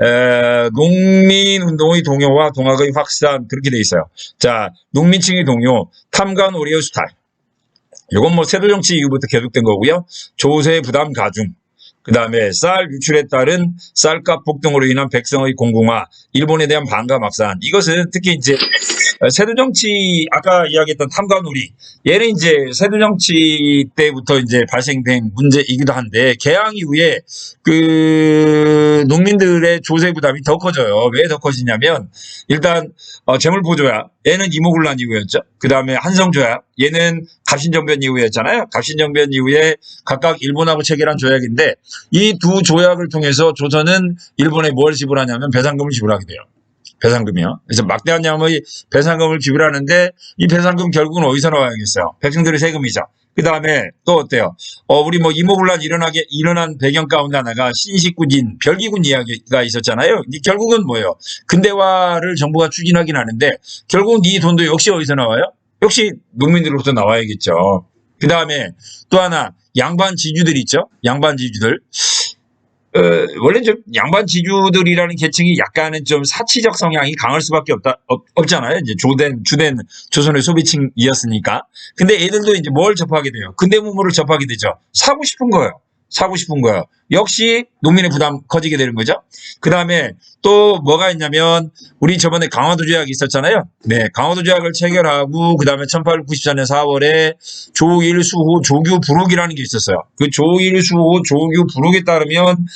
에, 농민운동의 동요와 동학의 확산 그렇게 돼 있어요. 자, 농민층의 동요, 탐관 오리의 수탈. 이건 뭐 세도정치 이후부터 계속된 거고요. 조세 부담 가중. 그 다음에 쌀 유출에 따른 쌀값 폭등으로 인한 백성의 공공화, 일본에 대한 반감 확산. 이것은 특히 이제 세도정치 아까 이야기했던 탐관오리 얘는 이제 세도정치 때부터 이제 발생된 문제이기도 한데 개항 이후에 그 농민들의 조세 부담이 더 커져요. 왜 더 커지냐면 일단 어, 재물보조야 얘는 이모군란 이후였죠. 그 다음에 한성조야 얘는 갑신정변 이후였잖아요. 갑신정변 이후에 각각 일본하고 체결한 조약인데 이 두 조약을 통해서 조선은 일본에 뭘 지불하냐면 배상금을 지불하게 돼요. 배상금이요. 그래서 막대한 양의 배상금을 지불하는데 이 배상금 결국은 어디서 나와야겠어요? 백성들의 세금이죠. 그 다음에 또 어때요? 어, 우리 뭐 이모군란 일어나게, 일어난 배경 가운데 하나가 신식군인, 별기군 이야기가 있었잖아요. 이 결국은 뭐예요? 근대화를 정부가 추진하긴 하는데 결국은 이 돈도 역시 어디서 나와요? 역시 농민들로부터 나와야겠죠. 그 다음에 또 하나 양반 지주들 있죠? 양반 지주들. 어, 원래 좀 양반 지주들이라는 계층이 약간은 좀 사치적 성향이 강할 수밖에 없다 없, 없잖아요. 이제 주된 주된 조선의 소비층이었으니까. 근데 애들도 이제 뭘 접하게 돼요? 근대 문물을 접하게 되죠. 사고 싶은 거예요. 사고 싶은 거예요. 역시 농민의 부담 커지게 되는 거죠. 그 다음에 또 뭐가 있냐면 우리 저번에 강화도 조약이 있었잖아요. 네, 강화도 조약을 체결하고 그 다음에 1894년 4월에 조일수호 조규 부록이라는 게 있었어요. 그 조일수호 조규 부록에 따르면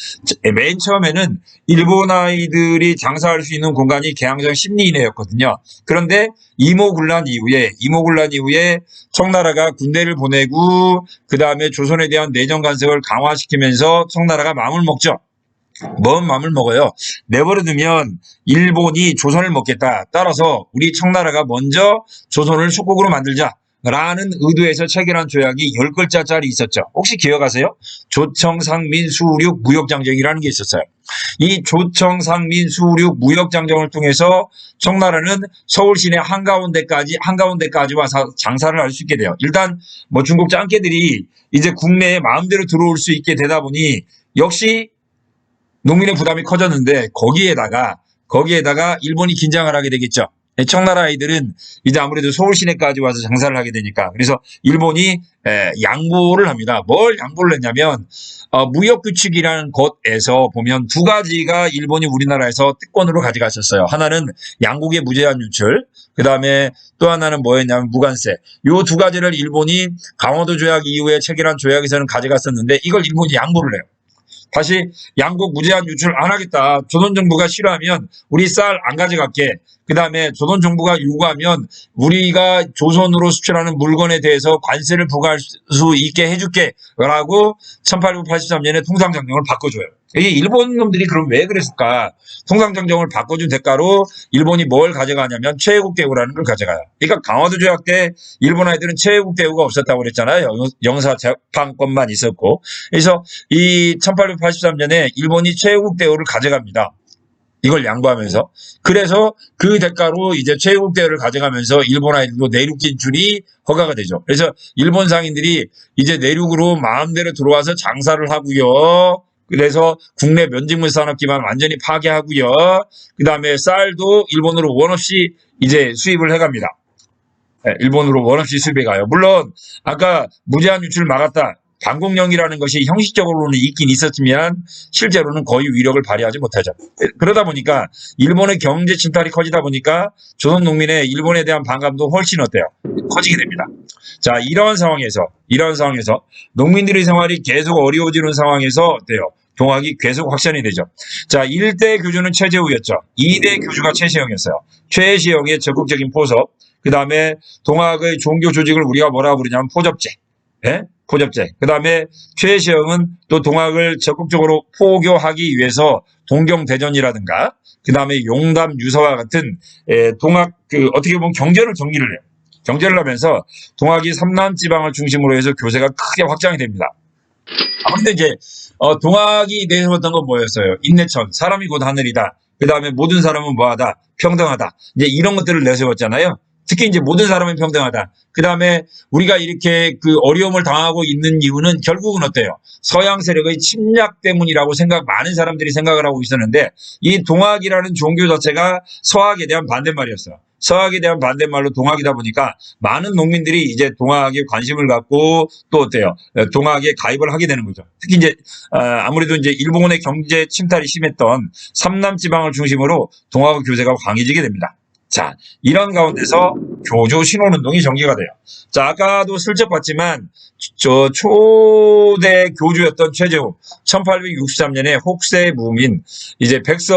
맨 처음에는 일본 아이들이 장사할 수 있는 공간이 개항정 10리 이내였거든요. 그런데 이모군란 이후에 이모군란 이후에 청나라가 군대를 보내고 그 다음에 조선에 대한 내정 간섭을 강화시키면서 청 나라가 마음을 먹죠. 뭔 마음을 먹어요? 내버려두면 일본이 조선을 먹겠다. 따라서 우리 청나라가 먼저 조선을 속국으로 만들자. 라는 의도에서 체결한 조약이 10글자짜리 있었죠. 혹시 기억하세요? 조청상민 수륙 무역장정이라는 게 있었어요. 이 조청상민 수륙 무역장정을 통해서 청나라는 서울 시내 한가운데까지 한가운데까지 와서 장사를 할 수 있게 돼요. 일단 뭐 중국 짱깨들이 이제 국내에 마음대로 들어올 수 있게 되다 보니 역시 농민의 부담이 커졌는데 거기에다가 거기에다가 일본이 긴장을 하게 되겠죠. 청나라 아이들은 이제 아무래도 서울 시내까지 와서 장사를 하게 되니까 그래서 일본이 에, 양보를 합니다. 뭘 양보를 했냐면 어, 무역 규칙이라는 것에서 보면 두 가지가 일본이 우리나라에서 특권으로 가져갔었어요. 하나는 양국의 무제한 유출, 그 다음에 또 하나는 뭐였냐면 무관세. 요 두 가지를 일본이 강화도 조약 이후에 체결한 조약에서는 가져갔었는데 이걸 일본이 양보를 해요. 다시 양국 무제한 유출 안 하겠다. 조선 정부가 싫어하면 우리 쌀 안 가져갈게. 그 다음에 조선 정부가 요구하면 우리가 조선으로 수출하는 물건에 대해서 관세를 부과할 수 있게 해줄게. 라고 1883년에 통상장령을 바꿔줘요. 이 일본 놈들이 그럼 왜 그랬을까? 통상장정을 바꿔준 대가로 일본이 뭘 가져가냐면 최애국 대우라는 걸 가져가요. 그러니까 강화도 조약 때 일본 아이들은 최애국 대우가 없었다고 그랬잖아요. 영사 재판권만 있었고. 그래서 이 1883년에 일본이 최애국 대우를 가져갑니다. 이걸 양보하면서 그래서 그 대가로 이제 최국 대우를 가져가면서 일본 아이들도 내륙 진출이 허가가 되죠. 그래서 일본 상인들이 이제 내륙으로 마음대로 들어와서 장사를 하고요. 그래서 국내 면직물 산업 기반 완전히 파괴하고요. 그 다음에 쌀도 일본으로 원 없이 이제 수입을 해갑니다. 네, 일본으로 원 없이 수입해 가요. 물론 아까 무제한 유출 막았다. 방공령이라는 것이 형식적으로는 있긴 있었지만 실제로는 거의 위력을 발휘하지 못하죠. 그러다 보니까 일본의 경제 침탈이 커지다 보니까 조선 농민의 일본에 대한 반감도 훨씬 어때요? 커지게 됩니다. 자, 이런 상황에서 이런 상황에서 농민들의 생활이 계속 어려워지는 상황에서 어때요? 동학이 계속 확산이 되죠. 자, 1대 교주는 최재우였죠. 2대 교주가 최시영이었어요. 최시영의 적극적인 포섭, 그 다음에 동학의 종교 조직을 우리가 뭐라 부르냐면 포접제. 예? 포접제. 그 다음에 최시영은 또 동학을 적극적으로 포교하기 위해서 동경대전이라든가 그 다음에 용담 유서와 같은 에, 동학 그 어떻게 보면 경제를 정리를 해요. 경제를 하면서 동학이 삼남 지방을 중심으로 해서 교세가 크게 확장이 됩니다. 아무튼 이제 어, 동학이 내세웠던 건 뭐였어요? 인내천, 사람이 곧 하늘이다. 그 다음에 모든 사람은 뭐하다? 평등하다. 이제 이런 것들을 내세웠잖아요. 특히 이제 모든 사람은 평등하다. 그 다음에 우리가 이렇게 그 어려움을 당하고 있는 이유는 결국은 어때요? 서양 세력의 침략 때문이라고 생각, 많은 사람들이 생각을 하고 있었는데 이 동학이라는 종교 자체가 서학에 대한 반대말이었어요. 서학에 대한 반대말로 동학이다 보니까 많은 농민들이 이제 동학에 관심을 갖고 또 어때요? 어, 동학에 가입을 하게 되는 거죠. 특히 이제 아, 아무래도 이제 일본의 경제 침탈이 심했던 삼남 지방을 중심으로 동학 교제가 강해지게 됩니다. 자, 이런 가운데서 교조 신혼운동이 전개가 돼요. 자, 아까도 슬쩍 봤지만 저 초대 교주였던 최재우 1863년에 혹세 무민 이제 백성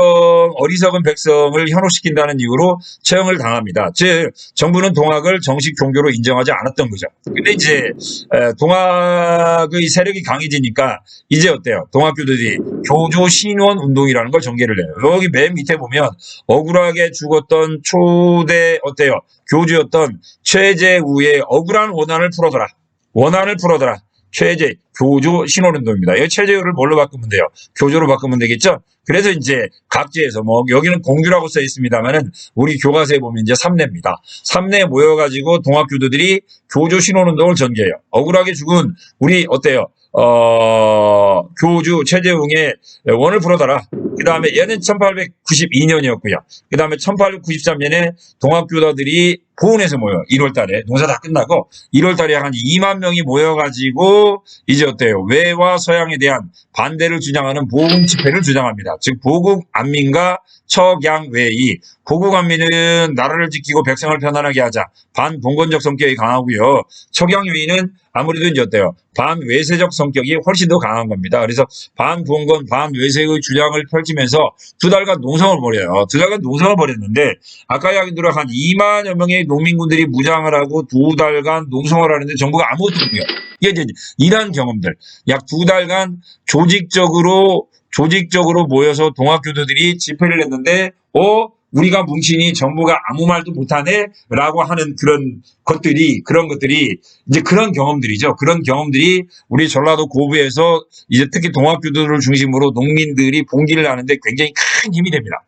어리석은 백성을 현혹시킨다는 이유로 처형을 당합니다. 즉 정부는 동학을 정식 종교로 인정하지 않았던 거죠. 근데 이제 에, 동학의 세력이 강해지니까 이제 어때요? 동학교들이 교조 신원 운동이라는 걸 전개를 해요. 여기 맨 밑에 보면 억울하게 죽었던 초대 어때요? 교주였던 최재우의 억울한 원한을 풀어더라. 원한을 풀어더라. 최재 교조 신원운동입니다. 이 최재우를 뭘로 바꾸면 돼요? 교조로 바꾸면 되겠죠? 그래서 이제 각지에서 뭐 여기는 공주라고 써 있습니다만은 우리 교과서에 보면 이제 삼례입니다. 삼례에 모여가지고 동학교도들이 교조 신원운동을 전개해요. 억울하게 죽은 우리 어때요? 어, 교주 최재웅의 원을 풀어달라. 그 다음에 얘는 1892년이었고요. 그 다음에 1893년에 동학교도들이 보은에서 모여 1월 달에 농사 다 끝나고 1월 달에 한 2만 명이 모여가지고 이제 어때요? 외와 서양에 대한 반대를 주장하는 보훈 집회를 주장합니다. 즉 보국 안민과 척양외이 보국 안민은 나라를 지키고 백성을 편안하게 하자 반봉건적 성격이 강하고요. 척양외이는 아무래도 이제 어때요? 반외세적 성격이 훨씬 더 강한 겁니다. 그래서 반봉건 반외세의 주장을 펼치면서 두 달간 농성을 벌여요. 두 달간 농성을 벌였는데 아까 이야기 들어 한 2만여 명의 농민군들이 무장을 하고 두 달간 농성을 하는데 정부가 아무것도 못해요. 이게 이제 이러한 경험들 약 두 달간 조직적으로 조직적으로 모여서 동학교도들이 집회를 했는데 어 우리가 뭉치니 정부가 아무 말도 못하네 라고 하는 그런 것들이 그런 것들이 이제 그런 경험들이죠. 그런 경험들이 우리 전라도 고부에서 이제 특히 동학교도를 중심으로 농민들이 봉기를 하는데 굉장히 큰 힘이 됩니다.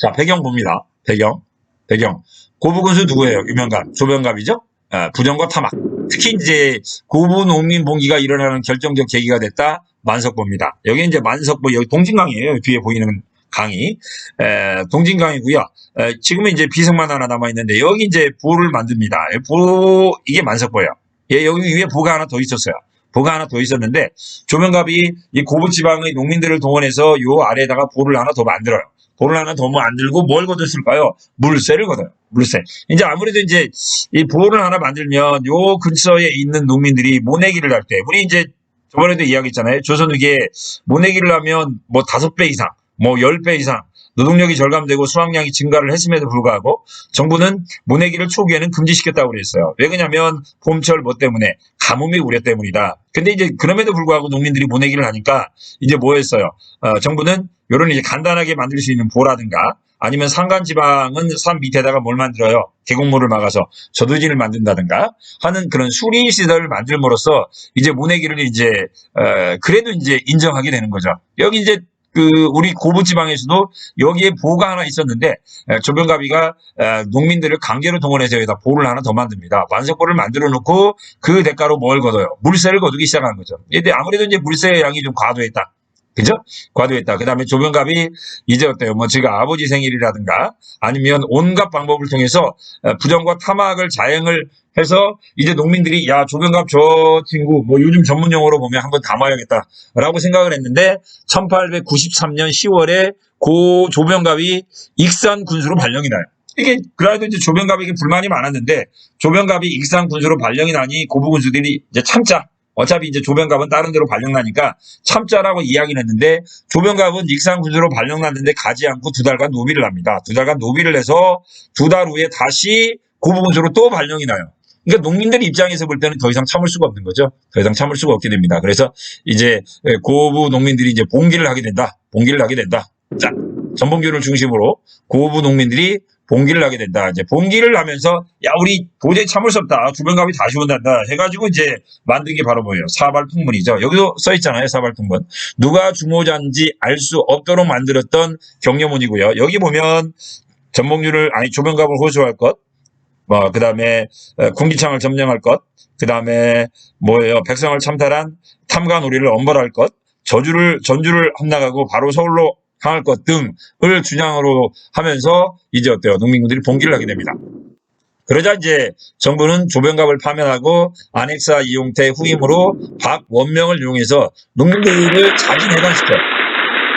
자 배경 봅니다. 배경 배경 고부군수 누구예요? 유명갑 조병갑이죠. 아, 부정과 타막. 특히 이제 고부 농민 봉기가 일어나는 결정적 계기가 됐다. 만석보입니다. 여기 이제 만석보 여기 동진강이에요. 뒤에 보이는 강이 에, 동진강이고요. 에, 지금은 이제 비석만 하나 남아 있는데 여기 이제 보를 만듭니다. 보 이게 만석보예요. 예, 여기 위에 보가 하나 더 있었어요. 보가 하나 더 있었는데 조명갑이 이 고부 지방의 농민들을 동원해서 요 아래에다가 보를 하나 더 만들어요. 보를 하나 더 만들고 뭘 거뒀을까요? 물세를 걷어요. 물세. 이제 아무래도 이제 이 보를 하나 만들면 요 근처에 있는 농민들이 모내기를 할 때 우리 이제 저번에도 이야기했잖아요. 조선 후기에 모내기를 하면 뭐 다섯 배 이상, 뭐열배 이상 노동력이 절감되고 수확량이 증가를 했음에도 불구하고 정부는 모내기를 초기에는 금지시켰다고 그랬어요. 왜 그러냐면 봄철 뭐 때문에 가뭄이 우려 때문이다. 근데 이제 그럼에도 불구하고 농민들이 모내기를 하니까 이제 뭐 했어요? 어, 정부는 요런 이제 간단하게 만들 수 있는 보라든가 아니면 산간 지방은 산 밑에다가 뭘 만들어요? 계곡물을 막아서 저두진을 만든다든가 하는 그런 수리 시설을 만들므로써 이제 모내기를 이제 어, 그래도 이제 인정하게 되는 거죠. 여기 이제 그 우리 고부 지방에서도 여기에 보가 하나 있었는데 에, 조병갑이가 에, 농민들을 강제로 동원해서 여기다 보를 하나 더 만듭니다. 완석보를 만들어 놓고 그 대가로 뭘 거둬요? 물세를 거두기 시작한 거죠. 근데 아무래도 이제 물세의 양이 좀 과도했다. 그죠? 과도했다. 그 다음에 조병갑이 이제 어때요? 뭐 제가 아버지 생일이라든가 아니면 온갖 방법을 통해서 어, 부정과 타막을 자행을 해서 이제 농민들이 야 조병갑 저 친구 뭐 요즘 전문 용어로 보면 한번 담아야겠다라고 생각을 했는데 1893년 10월에 고 조병갑이 익산 군수로 발령이 나요. 이게 그래도 이제 조병갑에게 불만이 많았는데 조병갑이 익산 군수로 발령이 나니 고부 군수들이 이제 참자 어차피 이제 조병갑은 다른 데로 발령나니까 참자라고 이야기를 했는데 조병갑은 익산 군수로 발령났는데 가지 않고 두 달간 노비를 합니다. 두 달간 노비를 해서 두 달 후에 다시 고부 군수로 또 발령이 나요. 그러니까 농민들 입장에서 볼 때는 더 이상 참을 수가 없는 거죠. 더 이상 참을 수가 없게 됩니다. 그래서 이제 고부 농민들이 이제 봉기를 하게 된다. 봉기를 하게 된다. 자, 전봉규를 중심으로 고부 농민들이 봉기를 하게 된다. 이제 봉기를 하면서 야 우리 도저히 참을 수 없다. 주변갑이 다시 온단다. 해가지고 이제 만든 게 바로 뭐예요? 사발풍문이죠. 여기도 써 있잖아요. 사발풍문. 누가 주모자인지 알 수 없도록 만들었던 경려문이고요. 여기 보면 전봉규를 아니 조병갑을 호소할 것, 뭐 그 다음에 어, 군기창을 점령할 것, 그 다음에 뭐예요? 백성을 참탈한 탐관 우리를 엄벌할 것, 저주를 전주를 함락하고 바로 서울로 향할 것 등을 주장으로 하면서 이제 어때요? 농민군들이 봉기를 하게 됩니다. 그러자 이제 정부는 조병갑을 파면하고 안핵사 이용태 후임으로 박원명을 이용해서 농민들을 자진 해산시켜요.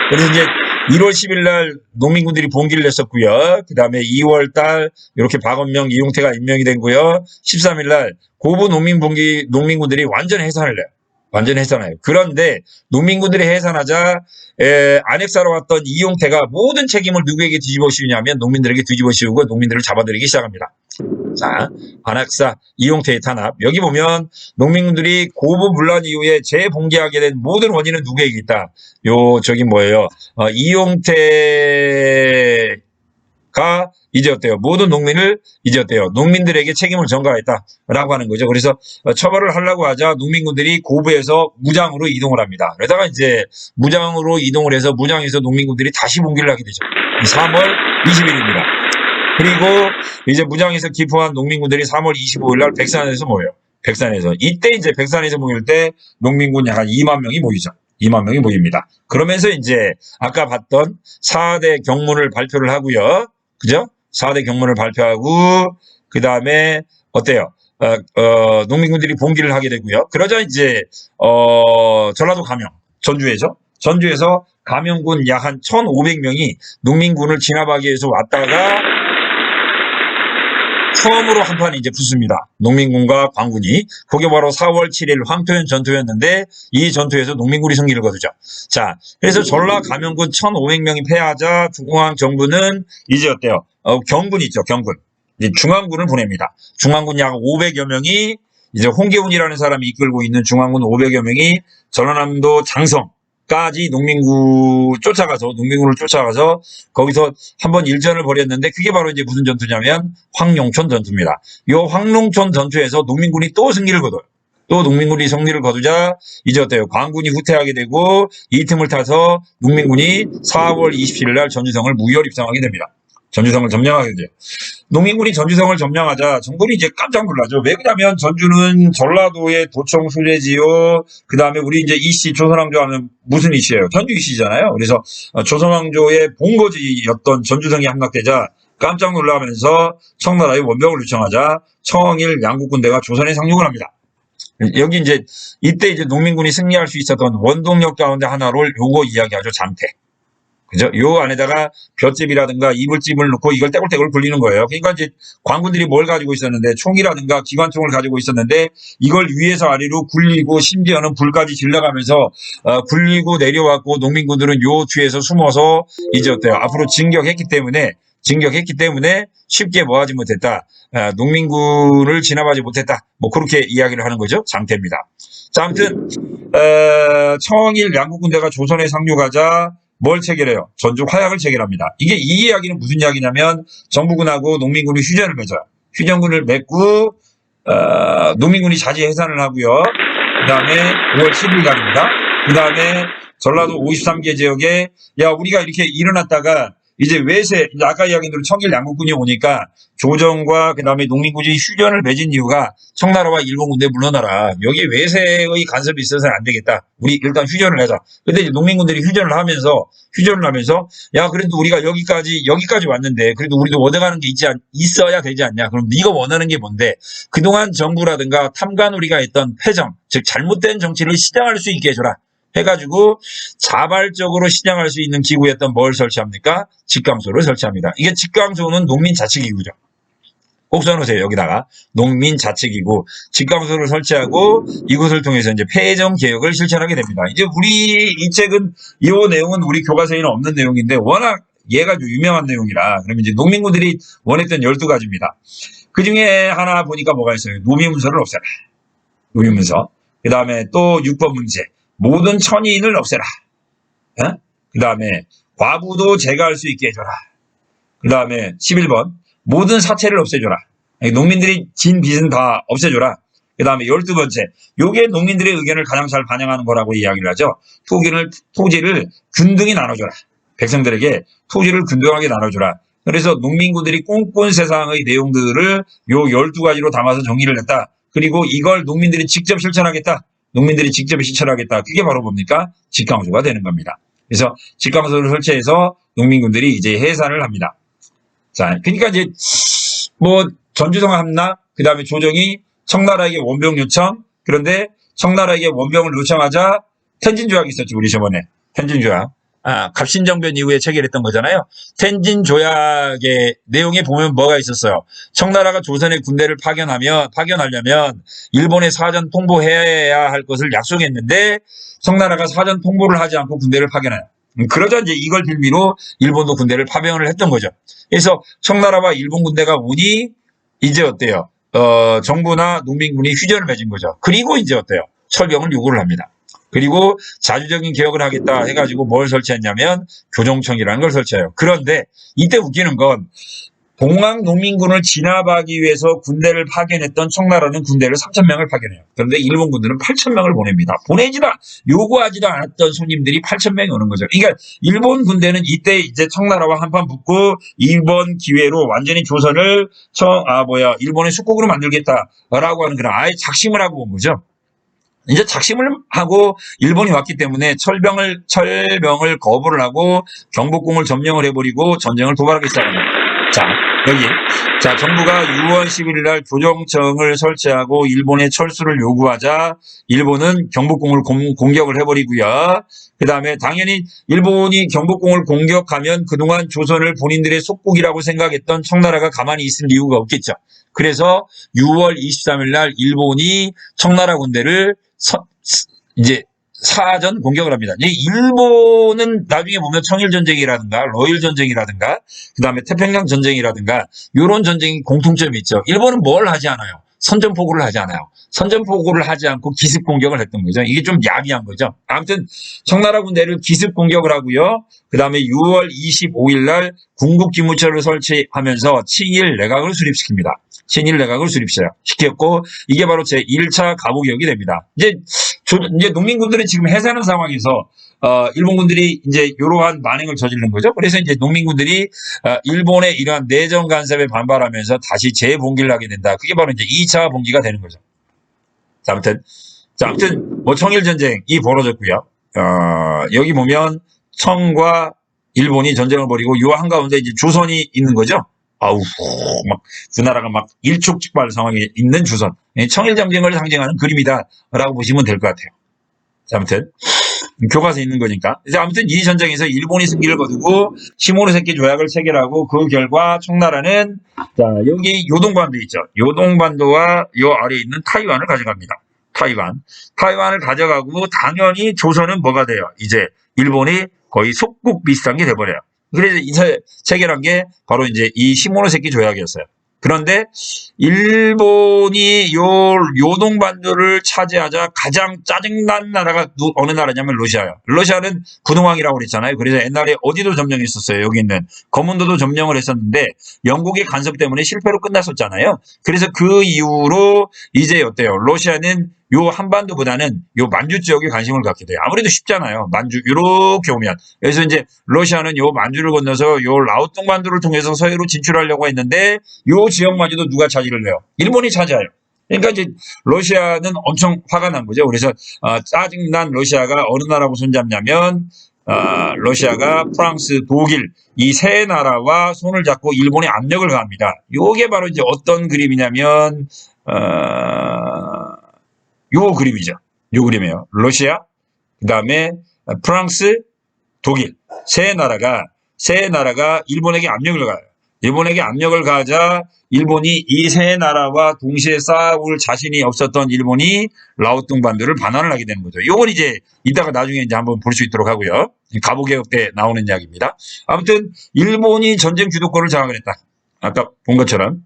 그래서 이제 1월 10일 날 농민군들이 봉기를 냈었고요. 그 다음에 2월 달 이렇게 박원명, 이용태가 임명이 된고요. 13일 날 고부 농민봉기 농민군들이 완전 해산을 해요. 완전 해산해요. 그런데 농민군들이 해산하자 에, 안핵사로 왔던 이용태가 모든 책임을 누구에게 뒤집어 씌우냐면 농민들에게 뒤집어 씌우고 농민들을 잡아들이기 시작합니다. 자, 안핵사 이용태의 탄압. 여기 보면 농민군들이 고부 분란 이후에 재봉기하게 된 모든 원인은 누구에게 있다. 요 저기 뭐예요? 어, 이용태 가 이제 어때요? 모든 농민을 이제 어때요? 농민들에게 책임을 전가했다라고 하는 거죠. 그래서 어, 처벌을 하려고 하자 농민군들이 고부에서 무장으로 이동을 합니다. 그러다가 이제 무장으로 이동을 해서 무장에서 농민군들이 다시 봉기를 하게 되죠. 3월 20일입니다. 그리고 이제 무장에서 기포한 농민군들이 3월 25일 날 백산에서 모여요. 백산에서. 이때 이제 백산에서 모일 때 농민군 약 한 2만 명이 모이죠. 2만 명이 모입니다. 그러면서 이제 아까 봤던 4대 경문을 발표를 하고요. 그죠? 4대 경문을 발표하고 그 다음에 어때요? 어, 어, 농민군들이 봉기를 하게 되고요. 그러자 이제 어, 전라도 가명 전주에죠. 전주에서 가명군 약 한 1,500명이 농민군을 진압하기 위해서 왔다가 처음으로 한판 이제 붙습니다. 농민군과 광군이. 그게 바로 4월 7일 황토현 전투였는데 이 전투에서 농민군이 승리를 거두죠. 자, 그래서 전라 가명군 1,500명이 패하자 중앙 정부는 이제 어때요? 어, 경군 있죠, 경군. 중앙군을 보냅니다. 중앙군 약 500여 명이 이제 홍계훈이라는 사람이 이끌고 있는 중앙군 500여 명이 전라남도 장성 까지 농민군 쫓아가서 농민군을 쫓아가서 거기서 한번 일전을 벌였는데 그게 바로 이제 무슨 전투냐면 황룡촌 전투입니다. 이 황룡촌 전투에서 농민군이 또 승리를 거둬요. 또 농민군이 승리를 거두자 이제 어때요? 광군이 후퇴하게 되고 이 틈을 타서 농민군이 4월 27일 날 전주성을 무혈 입성하게 됩니다. 전주성을 점령하게 돼요. 농민군이 전주성을 점령하자 정부는 이제 깜짝 놀라죠. 왜 그러냐면 전주는 전라도의 도청 수재지요. 그 다음에 우리 이제 이씨 조선왕조 하면 무슨 이씨예요? 전주 이씨잖아요. 그래서 어, 조선왕조의 본거지였던 전주성이 함락되자 깜짝 놀라면서 청나라의 원병을 요청하자 청일 양국군대가 조선에 상륙을 합니다. 여기 이제 이때 이제 농민군이 승리할 수 있었던 원동력 가운데 하나를 요거 이야기하죠. 장태. 그죠? 요 안에다가 볏집이라든가 이불집을 넣고 이걸 떼굴떼굴 굴리는 거예요. 그러니까 이제 광군들이 뭘 가지고 있었는데 총이라든가 기관총을 가지고 있었는데 이걸 위에서 아래로 굴리고 심지어는 불까지 질러가면서 어, 굴리고 내려왔고 농민군들은 요 뒤에서 숨어서 이제 어때요? 앞으로 진격했기 때문에 진격했기 때문에 쉽게 뭐하지 못했다. 아, 농민군을 진압하지 못했다. 뭐 그렇게 이야기를 하는 거죠. 장태입니다. 자, 아무튼 어, 청일 양국 군대가 조선에 상륙하자 뭘 체결해요? 전주 화약을 체결합니다. 이게 이 이야기는 무슨 이야기냐면 정부군하고 농민군이 휴전을 맺어요. 휴전군을 맺고 어, 농민군이 자지 해산을 하고요. 그 다음에 5월 10일날입니다. 그 다음에 전라도 53개 지역에 야 우리가 이렇게 일어났다가 이제 외세 이제 아까 이야기한 대로 청일 양국군이 오니까 조정과 그 다음에 농민군이 휴전을 맺은 이유가 청나라와 일본 군대 물러나라. 여기 외세의 간섭이 있어서는 안 되겠다. 우리 일단 휴전을 하자. 근데 이제 농민군들이 휴전을 하면서 휴전을 하면서 야 그래도 우리가 여기까지 여기까지 왔는데 그래도 우리도 얻어가는 게 있지 않, 있어야 되지 않냐. 그럼 네가 원하는 게 뭔데? 그동안 정부라든가 탐관 우리가 했던 패정 즉 잘못된 정치를 시정할 수 있게 해줘라 해가지고 자발적으로 시장할 수 있는 기구였던 뭘 설치합니까? 직강소를 설치합니다. 이게 직강소는 농민자치기구죠. 꼭 써놓으세요. 여기다가 농민자치기구 직강소를 설치하고 이것을 통해서 이제 폐정 개혁을 실천하게 됩니다. 이제 우리 이 책은 이 내용은 우리 교과서에는 없는 내용인데 워낙 얘가 좀 유명한 내용이라 그러면 이제 농민군들이 원했던 12가지입니다. 그 중에 하나 보니까 뭐가 있어요? 노미문서를 없애라. 노미문서. 그 다음에 또 6번 문제. 모든 천인을 없애라. 그 다음에 과부도 제거할 수 있게 해줘라. 그 다음에 11번 모든 사체를 없애줘라. 농민들이 진 빚은 다 없애줘라. 그 다음에 12번째 요게 농민들의 의견을 가장 잘 반영하는 거라고 이야기를 하죠. 토기를, 토지를 균등히 나눠줘라. 백성들에게 토지를 균등하게 나눠줘라. 그래서 농민군들이 꿈꾼 세상의 내용들을 요 12가지로 담아서 정리를 했다. 그리고 이걸 농민들이 직접 실천하겠다. 농민들이 직접 실천하겠다. 그게 바로 뭡니까? 직강소가 되는 겁니다. 그래서 직강소를 설치해서 농민군들이 이제 해산을 합니다. 자, 그러니까 이제 뭐 전주성 함나 그 다음에 조정이 청나라에게 원병 요청 그런데 청나라에게 원병을 요청하자 텐진 조약이 있었죠 우리 저번에 텐진 조약. 아, 갑신정변 이후에 체결했던 거잖아요. 텐진 조약의 내용에 보면 뭐가 있었어요. 청나라가 조선의 군대를 파견하면 파견하려면 일본에 사전 통보해야 할 것을 약속했는데 청나라가 사전 통보를 하지 않고 군대를 파견해요. 음, 그러자 이제 이걸 빌미로 일본도 군대를 파병을 했던 거죠. 그래서 청나라와 일본 군대가 오니 이제 어때요? 어, 정부나 농민군이 휴전을 맺은 거죠. 그리고 이제 어때요? 철병을 요구를 합니다. 그리고 자주적인 개혁을 하겠다 해가지고 뭘 설치했냐면 교정청이라는 걸 설치해요. 그런데 이때 웃기는 건 동학 농민군을 진압하기 위해서 군대를 파견했던 청나라는 군대를 3천 명을 파견해요. 그런데 일본 군대는 8천 명을 보냅니다. 보내지도 않- 요구하지도 않았던 손님들이 8천 명이 오는 거죠. 그러니까 일본 군대는 이때 이제 청나라와 한판 붙고 이번 기회로 완전히 조선을 청, 아 뭐야 일본의 숙국으로 만들겠다라고 하는 그런 아예 작심을 하고 온 거죠. 이제 작심을 하고 일본이 왔기 때문에 철병을 철병을 거부를 하고 경복궁을 점령을 해버리고 전쟁을 도발하기 시작합니다. 자 여기 자 정부가 6월 11일 날 교정청을 설치하고 일본의 철수를 요구하자 일본은 경복궁을 공, 공격을 해버리고요. 그 다음에 당연히 일본이 경복궁을 공격하면 그동안 조선을 본인들의 속국이라고 생각했던 청나라가 가만히 있을 이유가 없겠죠. 그래서 6월 23일 날 일본이 청나라 군대를 서- 이제 사전 공격을 합니다. 이 일본은 나중에 보면 청일 전쟁이라든가 러일 전쟁이라든가 그다음에 태평양 전쟁이라든가 이런 전쟁이 공통점이 있죠. 일본은 뭘 하지 않아요. 선전포고를 하지 않아요. 선전포고를 하지 않고 기습 공격을 했던 거죠. 이게 좀 야비한 거죠. 아무튼 청나라 군대를 기습 공격을 하고요. 그 다음에 6월 25일 날 궁극기무처를 설치하면서 친일 내각을 수립시킵니다. 친일 내각을 수립시켜요. 시켰고 이게 바로 제 1차 가부개혁이 됩니다. 이제 조- 이제 농민군들은 지금 해산한 상황에서 어, 일본군들이 이제 이러한 만행을 저지른 거죠. 그래서 이제 농민군들이 어, 일본의 이러한 내정 간섭에 반발하면서 다시 재봉기를 하게 된다. 그게 바로 이제 2차 봉기가 되는 거죠. 자, 아무튼 자, 아무튼 뭐 청일 전쟁이 벌어졌고요. 어, 여기 보면 청과 일본이 전쟁을 벌이고 요 한가운데 이제 조선이 있는 거죠. 아우, 막, 그 나라가 막 일촉즉발 상황에 있는 조선. 예, 청일 전쟁을 상징하는 그림이다라고 보시면 될 것 같아요. 자, 아무튼, 교과서에 있는 거니까. 이제 아무튼 이 전쟁에서 일본이 승리를 거두고 시모노세키 조약을 체결하고 그 결과 청나라는 자, 여기 요동반도 있죠. 요동반도와 요 아래에 있는 타이완을 가져갑니다. 타이완. 타이완을 가져가고 당연히 조선은 뭐가 돼요? 이제 일본이 거의 속국 비슷한 게 돼버려요. 그래서 이 체- 체결한 게 바로 이제 이 시모노세키 조약이었어요. 그런데 일본이 요 요동반도를 차지하자 가장 짜증난 나라가 누- 어느 나라냐면 러시아예요. 러시아는 군왕이라고 그랬잖아요. 그래서 옛날에 어디도 점령했었어요. 여기 있는 검은도도 점령을 했었는데 영국의 간섭 때문에 실패로 끝났었잖아요. 그래서 그 이후로 이제 어때요? 러시아는 요 한반도보다는 요 만주 지역에 관심을 갖게 돼요. 아무래도 쉽잖아요. 만주 이렇게 오면 그래서 이제 러시아는 요 만주를 건너서 요 라오뚱 반도를 통해서 서해로 진출하려고 했는데 요 지역마저도 누가 차지를 해요? 일본이 차지해요. 그러니까 이제 러시아는 엄청 화가 난 거죠. 그래서 어, 짜증난 러시아가 어느 나라하고 손잡냐면 어, 러시아가 프랑스, 독일 이 세 나라와 손을 잡고 일본에 압력을 가합니다. 요게 바로 이제 어떤 그림이냐면 어, 요 그림이죠. 요 그림이에요. 러시아, 그 다음에 프랑스, 독일 세 나라가 세 나라가 일본에게 압력을 가요. 일본에게 압력을 가하자 일본이 이 세 나라와 동시에 싸울 자신이 없었던 일본이 라오뚱 반도를 반환을 하게 되는 거죠. 요건 이제 이따가 나중에 이제 한번 볼 수 있도록 하고요. 가보 개혁 때 나오는 이야기입니다. 아무튼 일본이 전쟁 주도권을 장악을 했다. 아까 본 것처럼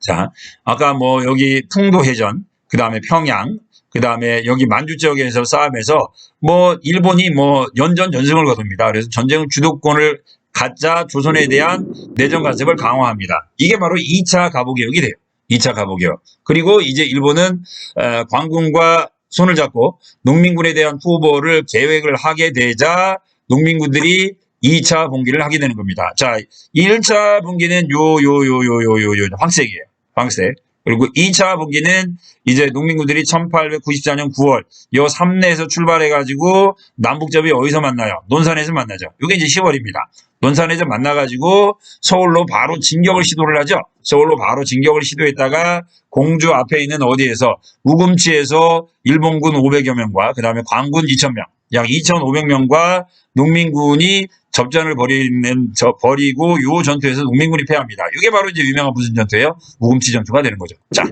자 아까 뭐 여기 풍도 해전 그 다음에 평양 그 다음에 여기 만주 지역에서 싸움에서 뭐 일본이 뭐 연전 연승을 거둡니다. 그래서 전쟁 주도권을 갖자 조선에 대한 내정 간섭을 강화합니다. 이게 바로 2차 가보개혁이 돼요. 2차 가보개혁. 그리고 이제 일본은 어, 광군과 손을 잡고 농민군에 대한 투보를 계획을 하게 되자 농민군들이 2차 분기를 하게 되는 겁니다. 자, 1차 분기는 요, 요, 요, 요, 요, 요, 요, 황색이에요. 황색. 그리고 2차 분기는 이제 농민군들이 1894년 9월 요 삼내에서 출발해가지고 남북접이 어디서 만나요? 논산에서 만나죠. 이게 이제 10월입니다. 논산에서 만나가지고 서울로 바로 진격을 시도를 하죠. 서울로 바로 진격을 시도했다가 공주 앞에 있는 어디에서 우금치에서 일본군 500여 명과 그 다음에 광군 2,000명, 약 2,500명과 농민군이 접전을 벌이는 저 벌이고 요 전투에서 농민군이 패합니다. 이게 바로 이제 유명한 무슨 전투예요? 우금치 전투가 되는 거죠. 자,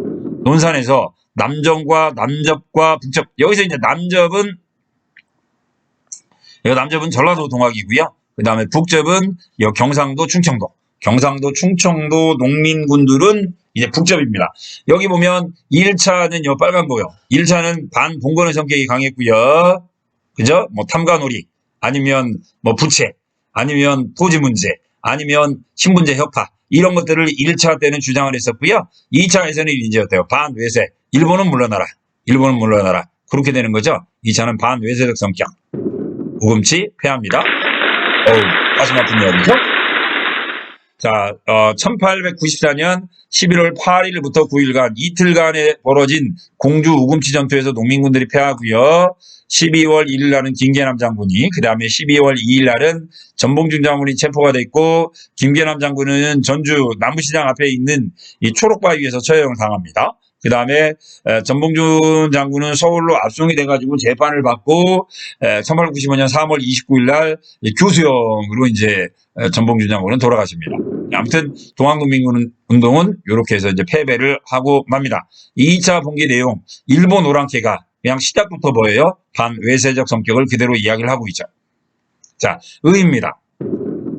논산에서 남정과 남접과 북접 여기서 이제 남접은 여기 남접은 전라도 동학이고요. 그 다음에 북접은 여 경상도 충청도 경상도 충청도 농민군들은 이제 북접입니다. 여기 보면 1차는 요 빨간 거요. 1차는 반 봉건의 성격이 강했고요. 그죠? 뭐 탐관오리 아니면 뭐 부채 아니면 토지 문제 아니면 신분제 혁파 이런 것들을 1차 때는 주장을 했었고요. 2차에서는 이제 어때요? 반외세. 일본은 물러나라. 일본은 물러나라. 그렇게 되는 거죠. 2차는 반외세적 성격. 우금치 패합니다. 어우, 가슴 아픈 이야기죠? 자, 어, 1894년 11월 8일부터 9일간 이틀간에 벌어진 공주 우금치 전투에서 농민군들이 패하고요. 12월 1일 날은 김계남 장군이, 그 다음에 12월 2일 날은 전봉준 장군이 체포가 됐고, 김계남 장군은 전주 남부시장 앞에 있는 이 초록바위에서 처형을 당합니다. 그 다음에 전봉준 장군은 서울로 압송이 돼가지고 재판을 받고 1895년 3월 29일 날 교수형으로 이제 에, 전봉준 장군은 돌아가십니다. 아무튼 동학농민군 운동은 이렇게 해서 이제 패배를 하고 맙니다. 2차 봉기 내용 일본 오랑캐가 그냥 시작부터 뭐예요? 반외세적 성격을 그대로 이야기를 하고 있죠. 자, 의입니다.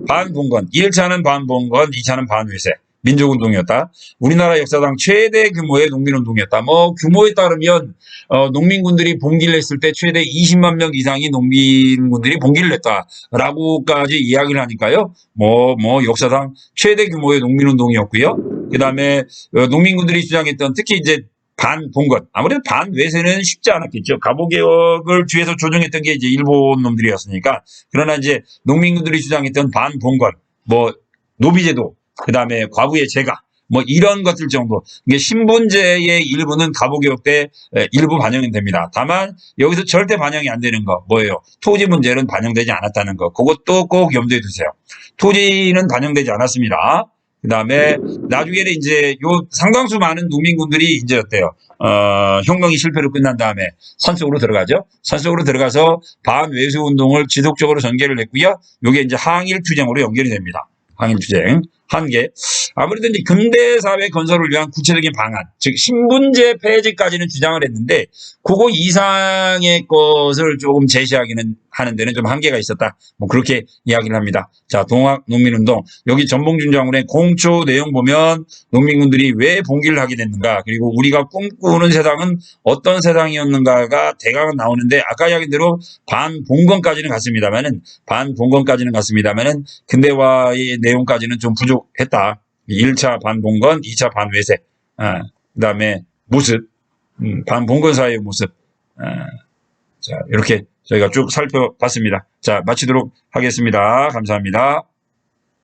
반봉건 1차는 반봉건, 2차는 반외세. 민족운동이었다. 우리나라 역사상 최대 규모의 농민운동이었다. 뭐 규모에 따르면 어, 농민군들이 봉기를 했을 때 최대 20만 명 이상이 농민군들이 봉기를 했다라고까지 이야기를 하니까요. 뭐뭐 역사상 최대 규모의 농민운동이었고요. 그다음에 어, 농민군들이 주장했던 특히 이제 반 봉건 아무래도 반 외세는 쉽지 않았겠죠. 가보 개혁을 뒤에서 조정했던 게 이제 일본 놈들이었으니까 그러나 이제 농민군들이 주장했던 반 봉건 뭐 노비제도 그 다음에 과부의 재가 뭐 이런 것들 정도. 이게 신분제의 일부는 가보개혁 때 에, 일부 반영이 됩니다. 다만 여기서 절대 반영이 안 되는 거 뭐예요? 토지 문제는 반영되지 않았다는 거. 그것도 꼭 염두에 두세요. 토지는 반영되지 않았습니다. 그 다음에 나중에는 이제 요 상당수 많은 농민군들이 이제 어때요? 어, 혁명이 실패로 끝난 다음에 산속으로 들어가죠. 산속으로 들어가서 반 외수 운동을 지속적으로 전개를 했고요. 요게 이제 항일 투쟁으로 연결이 됩니다. 항일 투쟁. 한 개. 아무래도 이제 근대 사회 건설을 위한 구체적인 방안, 즉 신분제 폐지까지는 주장을 했는데 그거 이상의 것을 조금 제시하기는 하는 데는 좀 한계가 있었다. 뭐 그렇게 이야기를 합니다. 자, 동학 농민운동 여기 전봉준 장군의 공초 내용 보면 농민군들이 왜 봉기를 하게 됐는가, 그리고 우리가 꿈꾸는 세상은 어떤 세상이었는가가 대강 나오는데 아까 이야기한 대로 반봉건까지는 갔습니다만은 반봉건까지는 갔습니다만은 근대화의 내용까지는 좀 부족 했다. 1차 반봉건, 2차 반외세, 아, 그 다음에 모습, 음, 반봉건 사회의 모습. 아, 자, 이렇게 저희가 쭉 살펴봤습니다. 자, 마치도록 하겠습니다. 감사합니다.